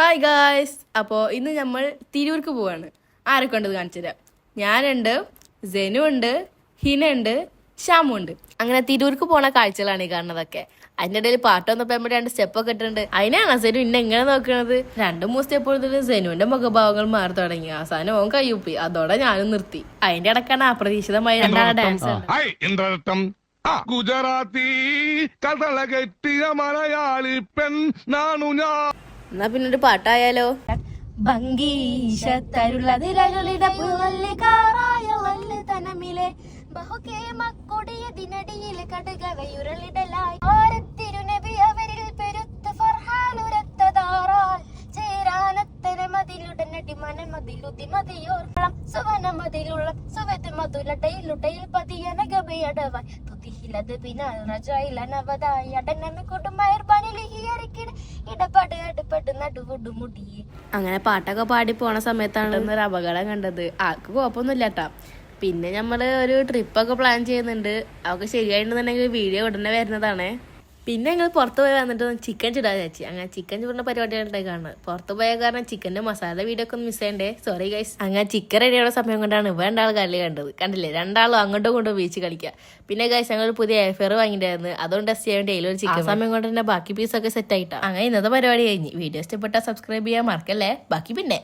Hi guys അപ്പോൾ ഇന്ന് നമ്മൾ തിരൂർക്ക് പോവാണ്. ആരൊക്കെ ഉണ്ടത് കാണിച്ചു തരാം? ഞാനുണ്ട് ജെനു ഉണ്ട് ഹിന ഉണ്ട് ഷാമു ഉണ്ട്. അങ്ങനെ തിരൂർക്ക് പോണ കാഴ്ചകളാണ് ഈ കാണുന്നതൊക്കെ. അതിന്റെ ഇടയിൽ പാട്ട് വന്നപ്പോ നമ്മുടെ രണ്ട് സ്റ്റെപ്പ് ഒക്കെ ഇട്ടുണ്ട് അതിനാണ് സെനു ഇന്നെ എങ്ങനെ നോക്കണത്? രണ്ട് മൂന്ന് സ്റ്റെപ്പ് എടുത്തിട്ട് സെനുവിന്റെ മുഖഭാവങ്ങൾ മാറി തുടങ്ങി. അവസാനം ഓൻ കയ്യൂപ്പി. അതോടെ ഞാനും നിർത്തി. അതിന്റെ ഇടക്കാണ് അപ്രതീക്ഷിതമായി രണ്ടാളെ ഡാൻസ് ഗുജറാത്തി കഥള കെട്ടിയ മലയാളി പെൺ നാണു ഞാൻ എന്നാ പിന്നെ ഒരു പാട്ടായാലോ തനമിലെ കടുകവയുരളിടലായി. ആരത്തിരുനബി അവരിൽ അങ്ങനെ പാട്ടൊക്കെ പാടി പോണ സമയത്താണ് ഒരു അപകടം കണ്ടത്. ആൾക്ക് കുഴപ്പമൊന്നുമില്ല കേട്ടാ പിന്നെ നമ്മൾ ഒരു ട്രിപ്പൊക്കെ പ്ലാൻ ചെയ്യുന്നുണ്ട്. അതൊക്കെ ശരിയായിട്ടുണ്ടെന്നുണ്ടെങ്കിൽ വീഡിയോ ഉടനെ വരുന്നതാണ്. പിന്നെ ഞങ്ങൾ പുറത്ത് പോയി വന്നിട്ട് ചിക്കൻ ചുടാൻ ചാച്ചി അങ്ങനെ ചിക്കൻ ചുടുന്ന പരിപാടിയാണ് ഉണ്ടായി കാണുന്നത്. പുറത്ത് പോയ കാരണം ചിക്കന്റെ മസാല വീഡിയോ ഒക്കെ ഒന്ന് മിസ് ചെയ്യണ്ടേ സോറി ഗൈസ് അങ്ങനെ ചിക്കൻ റെഡിയുള്ള സമയം കൊണ്ടാണ് ഇവ രണ്ടാൾ കളി കണ്ടത്. കണ്ടില്ലേ? രണ്ടാളും അങ്ങോട്ടും ഇങ്ങോട്ടും വീച്ച് കളിക്കുക പിന്നെ ഗൈസ് ഞങ്ങൾ പുതിയ എയർഫെയർ വാങ്ങിയിട്ടായിരുന്നു അതുകൊണ്ട് ടെസ്റ്റ് ചെയ്യാൻ വേണ്ടി ഒരു ചിക്കൻ സമയം കൊണ്ട് തന്നെ ബാക്കി പീസൊക്കെ സെറ്റ് ആയിട്ടാണ് അങ്ങനെ ഇന്നത്തെ പരിപാടി കഴിഞ്ഞ്. വീഡിയോ ഇഷ്ടപ്പെട്ടാൽ സബ്സ്ക്രൈബ് ചെയ്യാൻ മറക്കല്ലേ? ബാക്കി പിന്നെ.